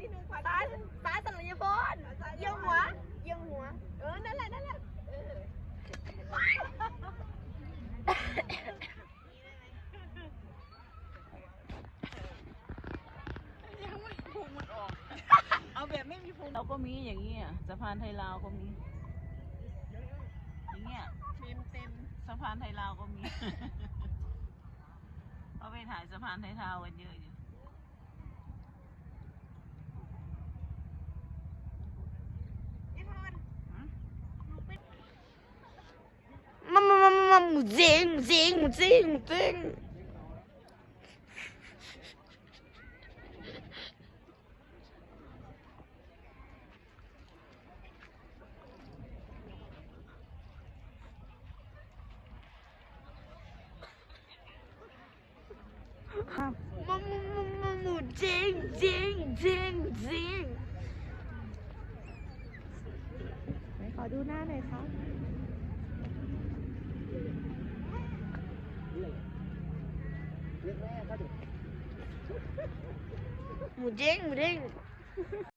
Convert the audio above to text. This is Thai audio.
นิดนึงขวาซ้ายซ้ายสัญญาพรเยี่ยงหัวเยี่ยงหัว เออ นั่นแหละนั่นแหละเออเอาแบบไม่มีพุงเราก็มีอย่างนี้อะสะพานไทยลาวก็มี อย่างเงี้ยเต็มเต็มสะพานไทยลาวก็มีเอาไปถ่ายสะพานไทยลาวกันเยอะอยู่ มามา หมูเจิงเจิงหมูเจิงหมูเจิงมามมามาหมูเจิงเจิงเจิงเจิงไหนขอดูหน้าหน่อยครับ Mudeng, mudeng.